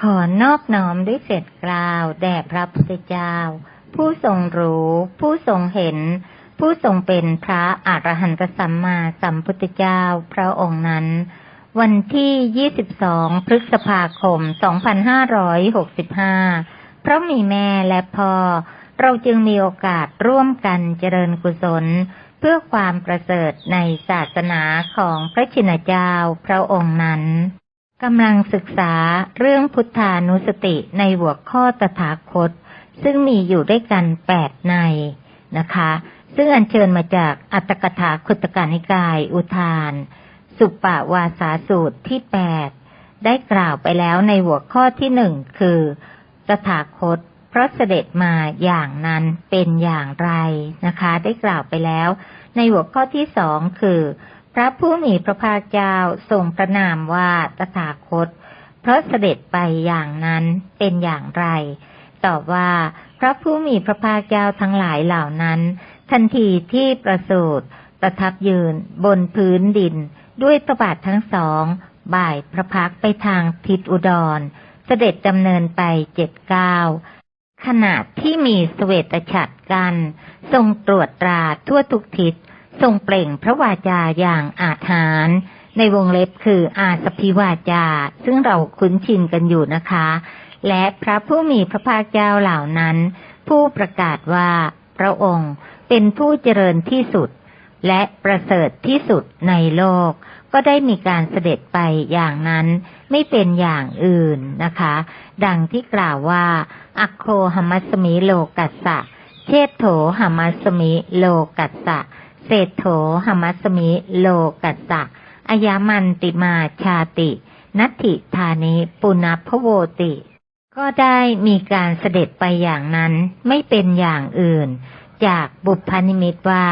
ขอนอบน้อมด้วยเสด็จกล่าวแด่พระพุทธเจ้า ผู้ทรงรู้ ผู้ทรงเห็น ผู้ทรงเป็นพระอรหันตสัมมาสัมพุทธเจ้าพระองค์นั้น วันที่ 22 พฤษภาคม 2565 เพราะมีแม่และพ่อ เราจึงมีโอกาสร่วมกันเจริญกุศล เพื่อความประเสริฐในศาสนาของพระชินเจ้าพระองค์นั้น กำลังศึกษาเรื่องพุทธานุสติในหัวข้อตถาคต ซึ่งมีอยู่ด้วยกันแปดในนะคะ ซึ่งอัญเชิญมาจากอัตถกถาคุตการนิกาย อุทาน สุปปวาสาสูตรที่แปดได้กล่าวไปแล้วในหัวข้อที่หนึ่งคือตถาคต เพราะเสด็จมาอย่างนั้นเป็นอย่างไรนะคะ ได้กล่าวไปแล้ว ในหัวข้อที่สองคือ พระผู้มีพระภาคเจ้าทรงประนามว่าตถาคต เพราะเสด็จไปอย่างนั้นเป็นอย่างไร ตอบว่า พระผู้มีพระภาคเจ้าทั้งหลายเหล่านั้น ทันทีที่ประสูติประทับยืนบนพื้นดิน ด้วยพระบาททั้งสอง บ่ายพระพักไปทางทิศอุดร เสด็จดำเนินไปเจ็ดเก้าขณะที่มีสเวตฉัตรกัน ทรงตรวจตราทั่วทุกทิศ ทรงเปล่งพระวาจาอย่างอาถรรพ์ในวงเล็บคืออาสพิวาจา ซึ่งเราคุ้นชินกันอยู่นะคะ และพระผู้มีพระภาคเจ้าเหล่านั้น ผู้ประกาศว่าพระองค์เป็นผู้เจริญที่สุด และประเสริฐที่สุดในโลก ก็ได้มีการเสด็จไปอย่างนั้นไม่เป็นอย่างอื่นนะคะ ดังที่กล่าวว่า อัคโคหมัสมิโลกัสสะ เชษโถหมัสมิโลกัสสะ เศรษโถหมัสมิ โลกัสะอายามันติมาชาติ นัตถิธานิปุณพโวติ ก็ได้มีการเสด็จไปอย่างนั้นไม่เป็นอย่างอื่น จากบุพนิมิตว่า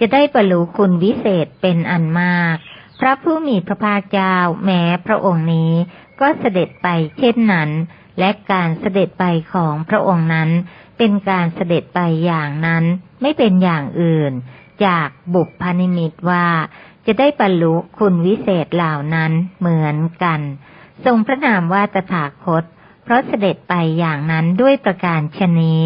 จะได้บรรลุคุณวิเศษเป็นอันมาก พระผู้มีพระภาคเจ้าแม้พระองค์นี้ก็เสด็จไปเช่นนั้น และการเสด็จไปของพระองค์นั้น เป็นการเสด็จไปอย่างนั้นไม่เป็นอย่างอื่น จากบุพนิมิตว่า จะได้บรรลุคุณวิเศษเหล่านั้นเหมือนกัน ทรงพระนามว่าตถาคต เพราะเสด็จไปอย่างนั้นด้วยประการชนี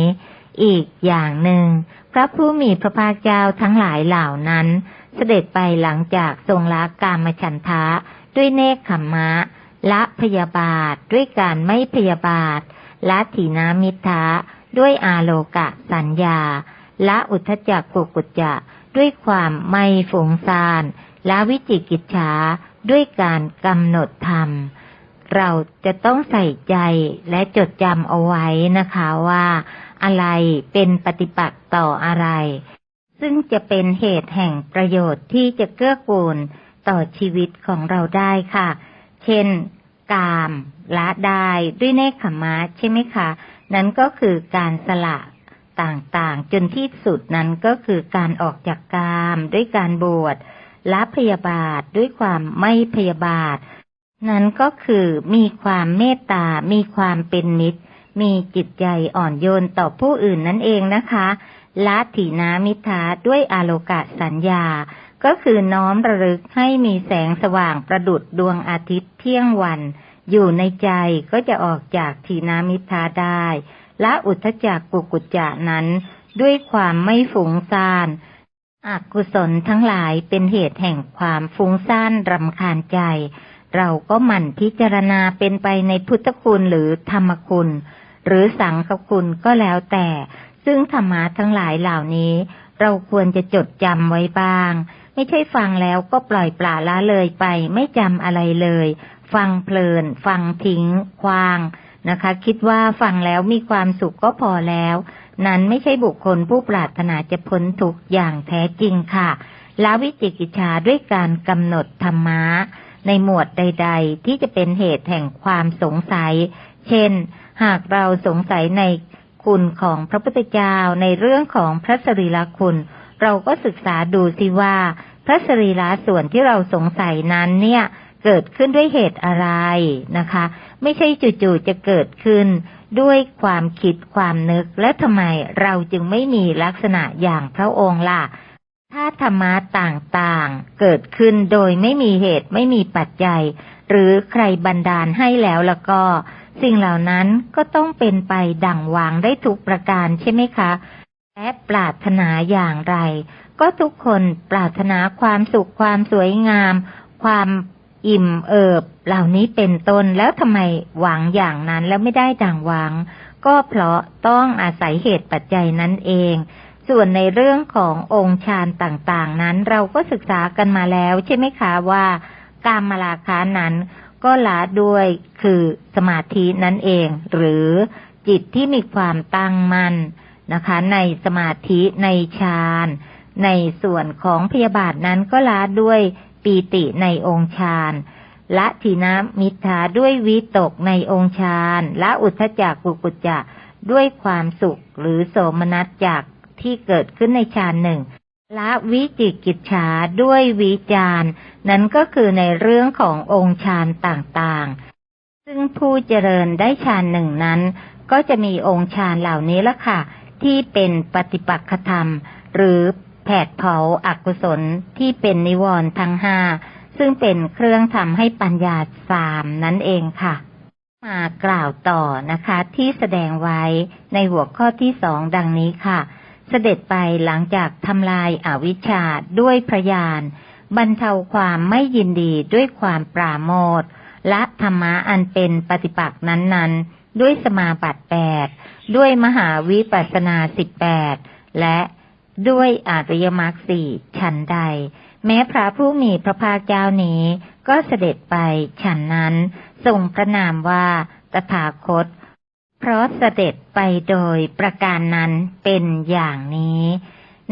อีกอย่างหนึ่ง พระผู้มีพระภาคเจ้าทั้งหลายเหล่านั้น เสด็จไปหลังจากทรงละกามฉันทะ ด้วยเนคขมมะละพยาบาทด้วยการไม่พยาบาทละถีนามิทะด้วยอาโลกะสัญญาละอุทจจกุกุจจะ ด้วยความไม่ฝงซานละวิจิกิจฉาด้วยการกำหนดธรรม เราจะต้องใส่ใจและจดจำเอาไว้นะคะว่า อะไรเป็นปฏิปักษ์ต่ออะไร ซึ่งจะเป็นเหตุแห่งประโยชน์ที่จะเกื้อกูลต่อชีวิตของเราได้ค่ะ เช่น กามละได้ด้วยเนคขมะใช่ไหมคะ นั้นก็คือการสละ ต่างๆ จนที่สุดนั้นก็คือการออกจากกามด้วยการบวชละพยาบาทด้วยความไม่พยาบาท นั้นก็คือมีความเมตตา มีความเป็นมิตร มีจิตใจอ่อนโยนต่อผู้อื่นนั่นเองนะคะละถีนามิทาด้วยอาโลกะสัญญา ก็คือน้อมระลึกให้มีแสงสว่างประดุดดวงอาทิตย์เที่ยงวัน อยู่ในใจก็จะออกจากถีนามิทาได้ และอุทจักกุกุจจะนั้นด้วยความไม่ฟุ้งซ่านอกุศลทั้งหลายเป็นเหตุแห่งความฟุ้งซ่านรำคาญใจ เราก็หมั่นพิจารณาเป็นไปในพุทธคุณหรือธรรมคุณ หรือสังฆคุณก็แล้วแต่ ซึ่งธรรมะทั้งหลายเหล่านี้ เราควรจะจดจำไว้บ้าง ไม่ใช่ฟังแล้วก็ปล่อยปละละเลยไป ไม่จำอะไรเลย ฟังเพลิน ฟังทิ้ง ควาง นะคะ คิดว่าฟังแล้วมีความสุขก็พอแล้ว นั้นไม่ใช่บุคคลผู้ปรารถนาจะพ้นทุกอย่างแท้จริงค่ะละวิจิกิจชาด้วยการกำหนดธรรมะในหมวดใด ๆ ที่จะเป็นเหตุแห่งความสงสัย เช่น หากเราสงสัยในคุณของพระพุทธเจ้าในเรื่องของพระสรีระคุณ เราก็ศึกษาดูสิว่า พระสรีระส่วนที่เราสงสัยนั้นเนี่ยเกิดขึ้นด้วยเหตุอะไรนะคะ ไม่ใช่จู่ๆจะเกิดขึ้น ด้วยความคิดความนึกและทำไมเราจึงไม่มีลักษณะอย่างพระองค์ล่ะถ้าธรรมะต่างๆ เกิดขึ้นโดยไม่มีเหตุไม่มีปัจจัย หรือใครบันดาลให้แล้วแล้วก็ สิ่งเหล่านั้นก็ต้องเป็นไปดั่งวังได้ทุกประการใช่ไหมคะ และปรารถนาอย่างไร ก็ทุกคนปรารถนาความสุขความสวยงาม ความ อิ่มเอิบ เหล่านี้เป็นต้นแล้วทำไมหวังอย่างนั้นแล้วไม่ได้ดังหวัง ก็เพราะต้องอาศัยเหตุปัจจัยนั้นเอง ส่วนในเรื่องขององค์ฌานต่างๆ นั้นเราก็ศึกษากันมาแล้วใช่ไหมคะว่า การมาลาคานั้นก็ละด้วยคือสมาธินั่นเอง หรือจิตที่มีความตั้งมั่นนะคะ ในสมาธิในฌานในส่วนของพยาบาทนั้นก็ละด้วย ปีติในองค์ฌานละทีนะมิทาด้วยวิตกในองค์ฌานละอุทธจักกุกุจจะด้วยความสุขหรือโสมนัสจากที่เกิดขึ้นในฌานหนึ่งละวิจิกิจฉาด้วยวิจารนั้นก็คือในเรื่องขององค์ฌานต่างๆ ซึ่งผู้เจริญได้ฌานหนึ่งนั้น ก็จะมีองค์ฌานเหล่านี้ละค่ะ ที่เป็นปฏิปักษธรรม หรือ แผดเผาอากุศลที่เป็นนิวรณ์ทั้งห้าซึ่งเป็นเครื่องทำให้ปัญญาสามนั่นเองค่ะ มากล่าวต่อนะคะ ที่แสดงไว้ในหัวข้อที่สองดังนี้ค่ะ เสด็จไปหลังจากทำลายอาวิชชาด้วยพระญาณบรรเทาความไม่ยินดีด้วยความปราโมทและธรรมะอันเป็นปฏิปักษ์นั้นๆ ด้วยสมาบัติแปดด้วยมหาวิปัสสนาสิบแปดและ ด้วยอาริยมรรคสี่ฉันใด แม้พระผู้มีพระภาคเจ้านี้ ก็เสด็จไปฉันนั้นทรงพระนามว่าตถาคต เพราะเสด็จไปโดยประการนั้นเป็นอย่างนี้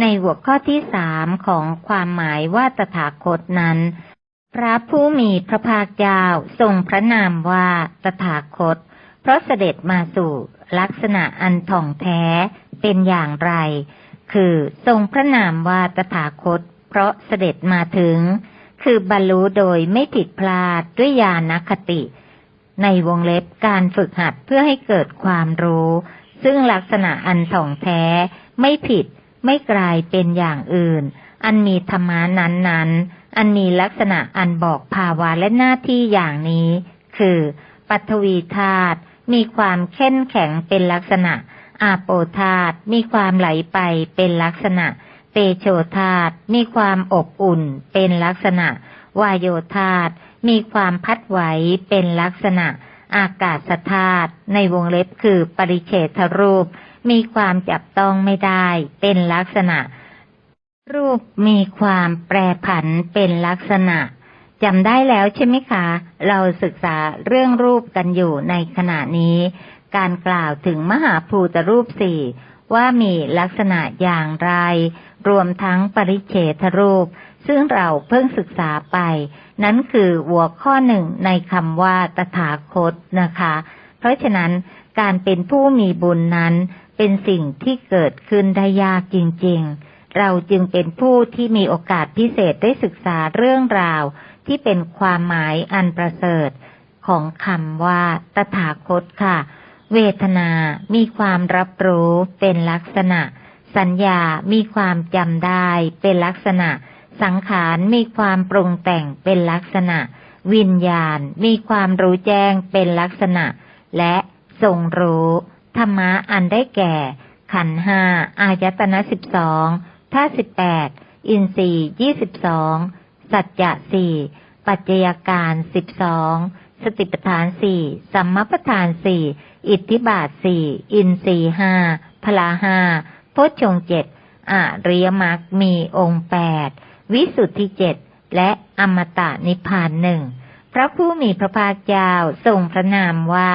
ในหัวข้อที่สามของความหมายว่าตถาคตนั้น พระผู้มีพระภาคเจ้าทรงพระนามว่าตถาคต เพราะเสด็จมาสู่ลักษณะอันท่องแท้เป็นอย่างไร คือทรงพระนามว่าตถาคต เพราะเสด็จมาถึง คือบรรลุโดยไม่ผิดพลาดด้วยญาณคติ ในวงเล็บการฝึกหัดเพื่อให้เกิดความรู้ ซึ่งลักษณะอันถ่องแท้ ไม่ผิด ไม่กลายเป็นอย่างอื่น อันมีธรรมานั้นๆอันมีลักษณะอันบอกภาวะและหน้าที่อย่างนี้ คือ ปัทวีธาตุมีความเข้มแข็งเป็นลักษณะ อาโปธาตมีความไหลไปเป็นลักษณะเตโชธาตมีความอบอุ่น เป็นลักษณะ วายโยธาตมีความพัดไหวเป็นลักษณะ อากาศธาตุในวงเล็บคือปริเฉทรูป มีความจับต้องไม่ได้ เป็นลักษณะ รูปมีความแปรผันเป็นลักษณะจำได้แล้วใช่ไหมคะ เราศึกษาเรื่องรูปกันอยู่ในขณะนี้ การกล่าวถึงมหาภูตรูปสี่ว่ามีลักษณะอย่างไร รวมทั้งปริเฉทรูป ซึ่งเราเพิ่งศึกษาไป นั้นคือหัวข้อหนึ่งในคำว่าตถาคตนะคะ เพราะฉะนั้นการเป็นผู้มีบุญนั้นเป็นสิ่งที่เกิดขึ้นได้ยากจริง ๆ เราจึงเป็นผู้ที่มีโอกาสพิเศษได้ศึกษาเรื่องราว ที่เป็นความหมายอันประเสริฐของคำว่าตถาคตค่ะ เวทนา มีความรับรู้เป็นลักษณะ สัญญา มีความจำได้ เป็นลักษณะ สังขารมีความปรุงแต่งเป็นลักษณะ วิญญาณ มีความรู้แจ้งเป็นลักษณะ และทรงรู้ธรรมะอันได้แก่ ขันห้าอายตนะสิบสองท่าสิบแปดอินทรีย์ยี่สิบสองสัจจะสี่ปัจจัยการสิบสอง สติปัฏฐานสี่สัมมปทานสี่อิทธิบาทสี่อินทรีห้าพลาห้าโพชงเจ็ดอริยมรรคมีองค์แปดวิสุทธิเจ็ดและอมตะนิพพานหนึ่งพระผู้มีพระภาคเจ้าทรงพระนามว่า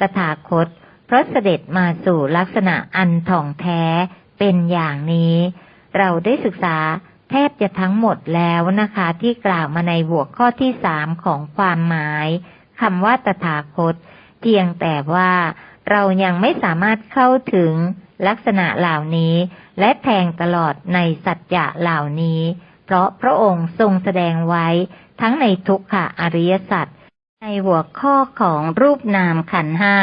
ตถาคต เพราะเสด็จมาสู่ลักษณะอันท่องแท้เป็นอย่างนี้ เราได้ศึกษาแทบจะทั้งหมดแล้วนะคะ ที่กล่าวมาในหัวข้อที่สามของความหมาย คำว่าตถาคต เพียงแต่ว่าเรายังไม่สามารถเข้าถึงลักษณะเหล่านี้ และแทงตลอดในสัจจะเหล่านี้ เพราะพระองค์ทรงแสดงไว้ทั้งในทุกขะอริยสัจในหัวข้อของรูปนามขันห้า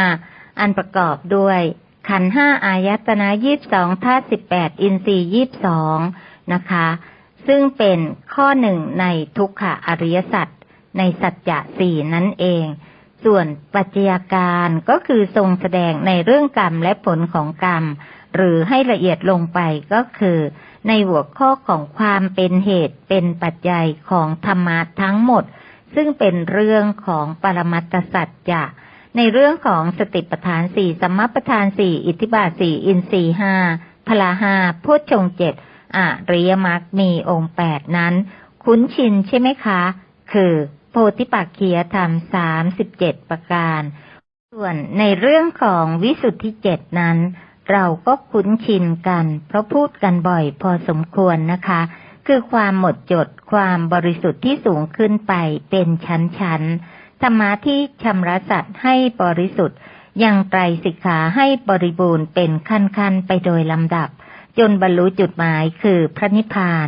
อันประกอบด้วย ขันห้าอายตนะยีบสองธาตุสิบแปดอินทรีย์ยีบสองนะคะ ซึ่งเป็นข้อหนึ่งในทุกขะอริยสัจ ในสัจจะสี่นั่นเอง ส่วนปัจจัยการก็คือทรงแสดงในเรื่องกรรมและผลของกรรม หรือให้ละเอียดลงไปก็คือ ในหัวข้อของความเป็นเหตุเป็นปัจจัยของธรรมะทั้งหมด ซึ่งเป็นเรื่องของปรมัตสัจจะในเรื่องของสติปัฏฐานสี่สัมมาปัฏฐานสี่อิทธิบาทสี่อินทรีห้าพลาห้าพุทชงเจ็ดอริยมรรคมีองค์แปดนั้น คุ้นชินใช่ไหมคะ คือ โพธิปักเขียธรรมสามสิบเจ็ดประการ ส่วนในเรื่องของวิสุทธิเจ็ดนั้น เราก็คุ้นชินกัน เพราะพูดกันบ่อยพอสมควรนะคะ คือความหมดจดความบริสุทธิ์ที่สูงขึ้นไปเป็นชั้นๆธรรมะที่ชำระสัตว์ให้บริสุทธิ์ยังไตรสิกขาให้บริบูรณ์เป็นขั้นๆไปโดยลำดับ จนบรรลุจุดหมายคือพระนิพพาน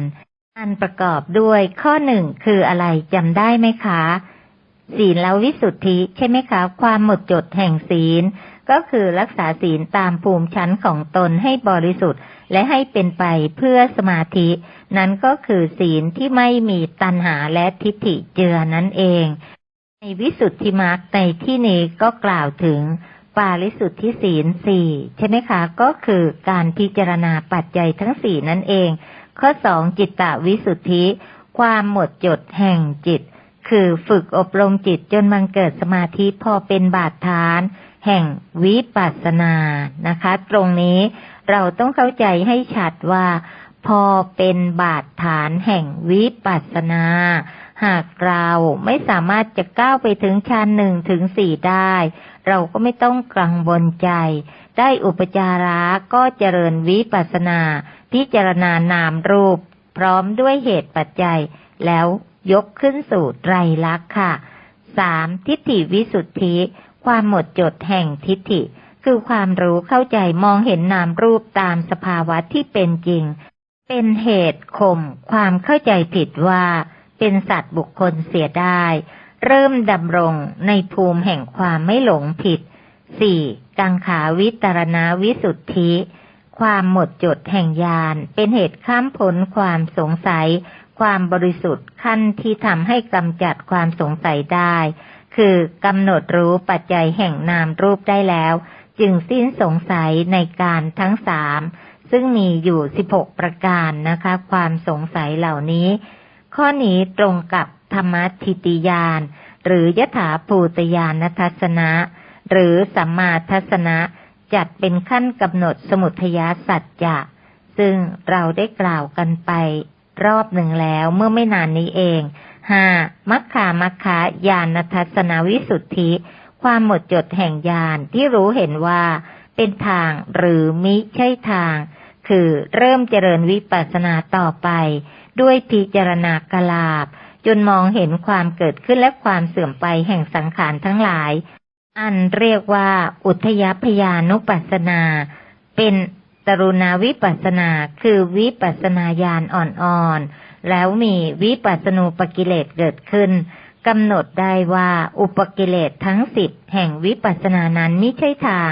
อันประกอบด้วยข้อหนึ่งคืออะไรจำได้ไหมคะศีลแล้ววิสุทธิใช่ไหมคะ ความหมดจดแห่งศีล ก็คือรักษาศีลตามภูมิชั้นของตนให้บริสุทธิ์ และให้เป็นไปเพื่อสมาธิ นั้นก็คือศีลที่ไม่มีตัณหาและทิฏฐิเจือนั่นเอง ในวิสุทธิมรรคในที่นี้ก็กล่าวถึงปาริสุทธิศีลสี่ใช่ไหมคะ ก็คือการพิจารณาปัจจัยทั้งสี่นั่นเอง ข้อสองจิตตวิสุทธิ ความหมดจดแห่งจิต คือฝึกอบรมจิตจนมันเกิดสมาธิพอเป็นบาดฐาน แห่งวิปัสสนานะคะ ตรงนี้เราต้องเข้าใจให้ชัดว่า พอเป็นบาดฐานแห่งวิปัสสนา หากเราไม่สามารถจะก้าวไปถึงชั้นหนึ่งถึงสี่ได้ เราก็ไม่ต้องกังวลใจ ได้อุปจาระก็เจริญวิปัสนา พิจารณานามรูป พร้อมด้วยเหตุปัจจัย แล้วยกขึ้นสู่ไตรลักษณ์ค่ะสามทิฏฐิวิสุทธิ ความหมดจดแห่งทิฏฐิ คือความรู้เข้าใจมองเห็นนามรูปตามสภาวะที่เป็นจริง เป็นเหตุข่มความเข้าใจผิดว่า เป็นสัตว์บุคคลเสียได้ เริ่มดำรงในภูมิแห่งความไม่หลงผิดสี่ กังขาวิตรณวิสุทธิ ความหมดจดแห่งญาณเป็นเหตุข้ามพ้นความสงสัย ความบริสุทธิ์ขั้นที่ทำให้กำจัดความสงสัยได้ คือกำหนดรู้ปัจจัยแห่งนามรูปได้แล้ว จึงสิ้นสงสัยในการทั้งสามซึ่งมีอยู่สิบหกประการนะคะ ความสงสัยเหล่านี้ ข้อนี้ตรงกับธรรมทิติยาน หรือยถาภูตยานทัศนะ หรือสัมมาทัศนะจัดเป็นขั้นกำหนดสมุทยาสัจจะ ซึ่งเราได้กล่าวกันไปรอบหนึ่งแล้วเมื่อไม่นานนี้เองห้ามัคคามัคคายานทัศนวิสุทธิ ความหมดจดแห่งญาณที่รู้เห็นว่า เป็นทางหรือมิใช่ทาง คือเริ่มเจริญวิปัสสนาต่อไป ด้วยพิจารณากลาบ จนมองเห็นความเกิดขึ้นและความเสื่อมไปแห่งสังขารทั้งหลาย อันเรียกว่าอุทยพยานุปัสนา เป็นตรุณาวิปัสนาคือวิปัสนาญาณอ่อนๆ แล้วมีวิปัสนูปกิเลสเกิดขึ้นกำหนดได้ว่าอุปกิเลสทั้งสิบแห่งวิปัสนานั้นไม่ใช่ทาง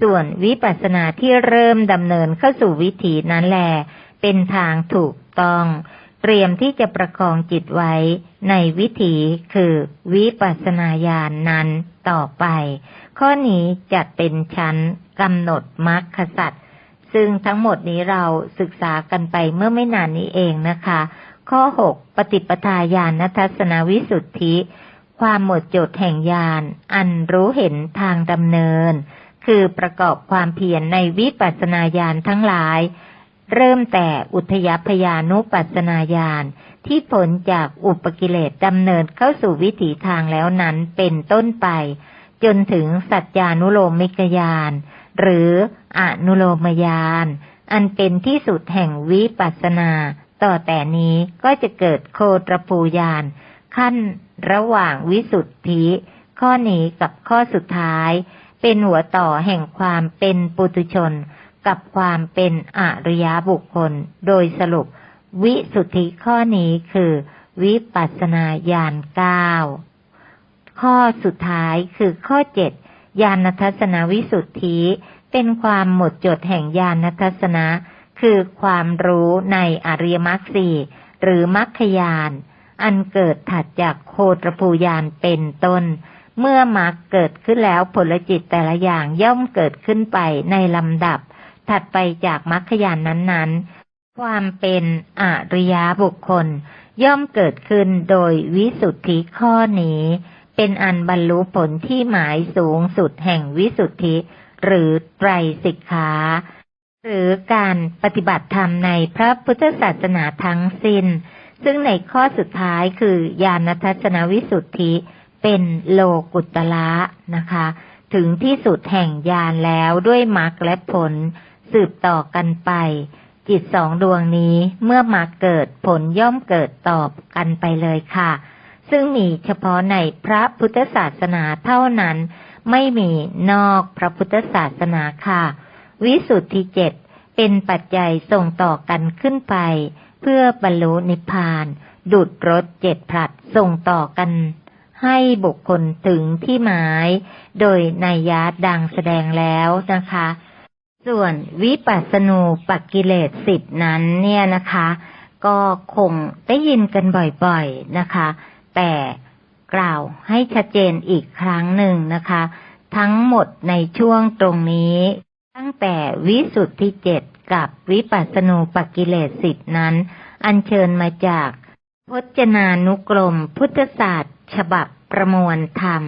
ส่วนวิปัสสนาที่เริ่มดำเนินเข้าสู่วิถีนั้นแหลเป็นทางถูกต้อง เตรียมที่จะประคองจิตไว้ในวิถีคือวิปัสนาญาณนนั้นต่อไป ข้อนี้จัดเป็นชั้นกำหนดมรรคสัตว์ซึ่งทั้งหมดนี้เราศึกษากันไปเมื่อไม่นานนี้เองนะคะ ข้อหกปฏิปทาญาณทัศนวิสุทธิ ความหมดจดแห่งญาณอันรู้เห็นทางดำเนิน คือประกอบความเพียรในวิปัสสนาญาณทั้งหลาย เริ่มแต่อุทยพยานุปัสนาญาณที่ผลจากอุปกิเลสดำเนินเข้าสู่วิถีทางแล้วนั้นเป็นต้นไป จนถึงสัจจานุโลมิกญาณหรืออนุโลมญาณอันเป็นที่สุดแห่งวิปัสนา ต่อแต่นี้ก็จะเกิดโคตรภูญาณขั้นระหว่างวิสุทธิ ข้อนี้กับข้อสุดท้าย เป็นหัวต่อแห่งความเป็นปุถุชน กับความเป็นอริยบุคคล โดยสรุป วิสุทธิข้อนี้คือ วิปัสสนาญาณเก้าข้อสุดท้ายคือข้อเจ็ดญาณทัศนวิสุทธิเป็นความหมดจดแห่งญาณทัศนะ คือความรู้ในอริยมรรคสี่หรือมรรคยานอันเกิดถัดจากโคตรภูยานเป็นต้น เมื่อมรรคเกิดขึ้นแล้วผลจิตแต่ละอย่างย่อมเกิดขึ้นไปในลำดับ ถัดไปจากมรรคยานนั้นๆ ความเป็นอริยบุคคล ย่อมเกิดขึ้นโดยวิสุทธิข้อนี้ เป็นอันบรรลุผลที่หมายสูงสุดแห่งวิสุทธิ หรือไตรสิกขาหรือการปฏิบัติธรรมในพระพุทธศาสนาทั้งสิน้น ซึ่งในข้อสุดท้ายคือญาณทัศนวิสุทธิเป็นโลกุตละนะคะ ถึงที่สุดแห่งญาณแล้วด้วยมรรคและผล สืบต่อกันไป จิตสองดวงนี้เมื่อมาเกิดผลย่อมเกิดตอบกันไปเลยค่ะ ซึ่งมีเฉพาะในพระพุทธศาสนาเท่านั้น ไม่มีนอกพระพุทธศาสนาค่ะ วิสุทธิเจ็ดเป็นปัจจัยส่งต่อกันขึ้นไป เพื่อบรรลุนิพพาน ดุดรถเจ็ดผลัดส่งต่อกันให้บุคคลถึงที่หมาย โดยนัยยะดังแสดงแล้วนะคะ ส่วนวิปัสสนูปกิเลสสิบนั้นเนี่ยนะคะ ก็คงได้ยินกันบ่อยๆนะคะ แต่กล่าวให้ชัดเจนอีกครั้งหนึ่งนะคะ ทั้งหมดในช่วงตรงนี้ ตั้งแต่วิสุทธิเจ็ดกับวิปัสสนูปกิเลสสิบนั้น อัญเชิญมาจากพจนานุกรม พุทธศาสตร์ ฉบับประมวลธรรม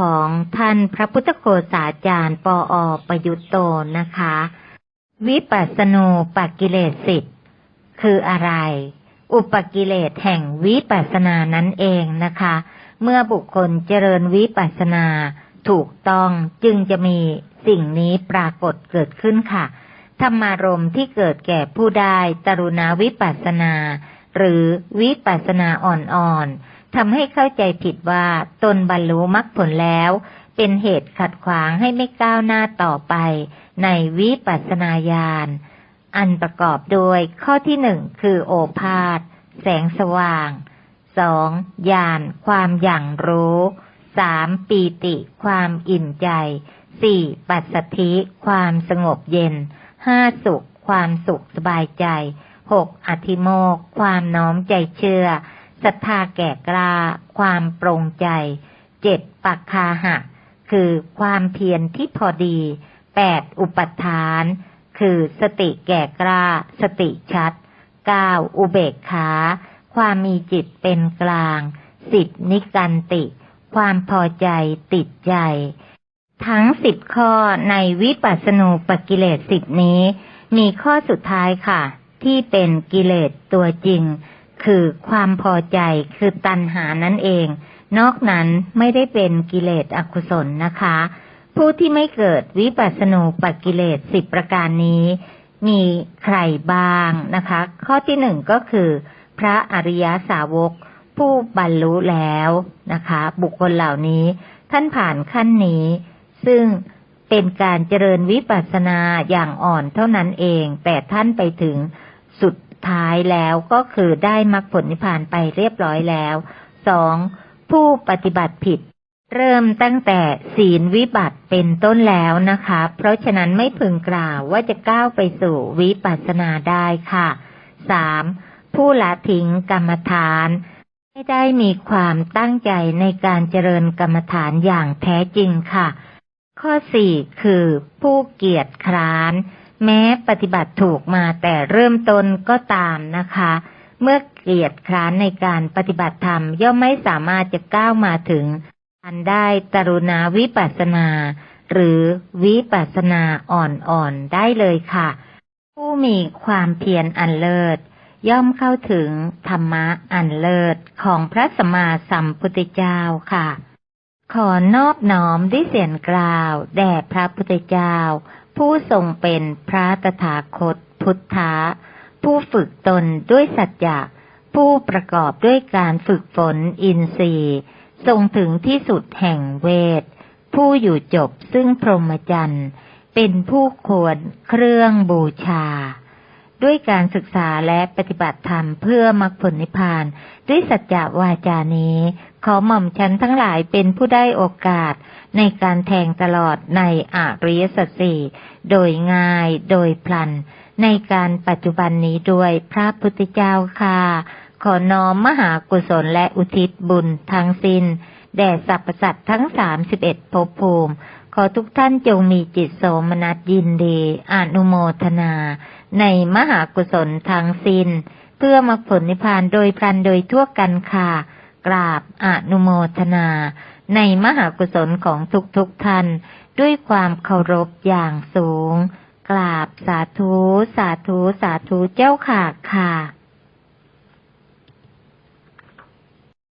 ของท่านพระพุทธโฆษาจารย์ปออประยุตโตนะคะ วิปัสสนูปกิเลสสิทธิ์คืออะไร อุปกิเลสแห่งวิปัสสนานั้นเองนะคะ เมื่อบุคคลเจริญวิปัสสนาถูกต้องจึงจะมีสิ่งนี้ปรากฏเกิดขึ้นค่ะ ธรรมารมที่เกิดแก่ผู้ได้ตรุณาวิปัสสนา หรือวิปัสสนาอ่อนๆ ทำให้เข้าใจผิดว่าตนบรรลุมรรคผลแล้ว เป็นเหตุขัดขวางให้ไม่ก้าวหน้าต่อไป ในวิปัสสนาญาณอันประกอบโดยข้อที่หนึ่งคือโอภาษแสงสว่างสองญาณความอย่างรู้สามปีติความอิ่มใจสี่ปัสสธิความสงบเย็นห้าสุข ความสุขสบายใจหกอธิโมก ความน้อมใจเชื่อ ศรัทธาแก่กล้าความปรงใจ เจ็ดปักคาหะ คือความเพียรที่พอดีแปดอุปัฏฐาน คือสติแก่กล้า สติชัดเก้าอุเบกขา ความมีจิตเป็นกลางสิบนิกันติ ความพอใจติดใจ ทั้งสิบข้อในวิปัสสนูปกิเลสสิบนี้ มีข้อสุดท้ายค่ะ ที่เป็นกิเลสตัวจริง คือความพอใจคือตัณหานั่นเอง นอกนั้นไม่ได้เป็นกิเลสอกุศลนะคะ ผู้ที่ไม่เกิดวิปัสสนูปกิเลสสิบประการนี้ มีใครบ้างนะคะ ข้อที่หนึ่งก็คือ พระอริยสาวก ผู้บรรลุแล้วนะคะ บุคคลเหล่านี้ท่านผ่านขั้นนี้ ซึ่งเป็นการเจริญวิปัสสนาอย่างอ่อนเท่านั้นเอง แต่ท่านไปถึงสุด ท้ายแล้วก็คือได้มรรคผลนิพพานไปเรียบร้อยแล้วสองผู้ปฏิบัติผิด เริ่มตั้งแต่ศีลวิบัติเป็นต้นแล้วนะคะ เพราะฉะนั้นไม่พึงกล่าวว่าจะก้าวไปสู่วิปัสสนาได้ค่ะสามผู้ละทิ้งกรรมฐานไม่ได้มีความตั้งใจในการเจริญกรรมฐานอย่างแท้จริงค่ะ ข้อสี่คือผู้เกียจคร้าน แม้ปฏิบัติถูกมาแต่เริ่มต้นก็ตามนะคะ เมื่อเกียรติคร้านในการปฏิบัติธรรมย่อมไม่สามารถจะก้าวมาถึงการได้ตรุณาวิปัสนา หรือวิปัสนาอ่อนๆได้เลยค่ะ ผู้มีความเพียรอันเลิศ ย่อมเข้าถึงธรรมะอันเลิศของพระสัมมาสัมพุทธเจ้าค่ะขอนอบน้อมด้วยเสียงกล่าว แด่พระพุทธเจ้า ผู้ทรงเป็นพระตถาคต พุทธะผู้ฝึกตนด้วยสัจจะผู้ประกอบด้วยการฝึกฝนอินทรีย์ทรงถึงที่สุดแห่งเวท ผู้อยู่จบซึ่งพรหมจรรย์ เป็นผู้ควรเครื่องบูชา ด้วยการศึกษาและปฏิบัติธรรมเพื่อมรรคผลนิพพาน ด้วยสัจจะวาจานี้ ขอหม่อมฉันทั้งหลายเป็นผู้ได้โอกาส ในการแทงตลอดในอริยสัจสี่โดยง่ายโดยพลัน ในการปัจจุบันนี้ด้วยพระพุทธเจ้าค่ะ ขอน้อมมหากุศลและอุทิศบุญทั้งสิน้นแด่สรรพสัตว์ทั้งสามสิบเอ็ดภพภูมิ ขอทุกท่านจงมีจิตโสมนัสยินดี อนุโมทนา ในมหากุศลทางสิน้น เพื่อมรรคผลนิพพานโดยพลันโดยทั่วกันค่ะ กราบอนุโมทนา ในมหากุศลของทุกทุกๆท่าน ด้วยความเคารพอย่างสูง กราบสาธุ สาธุ สาธุเจ้าค่ะค่ะ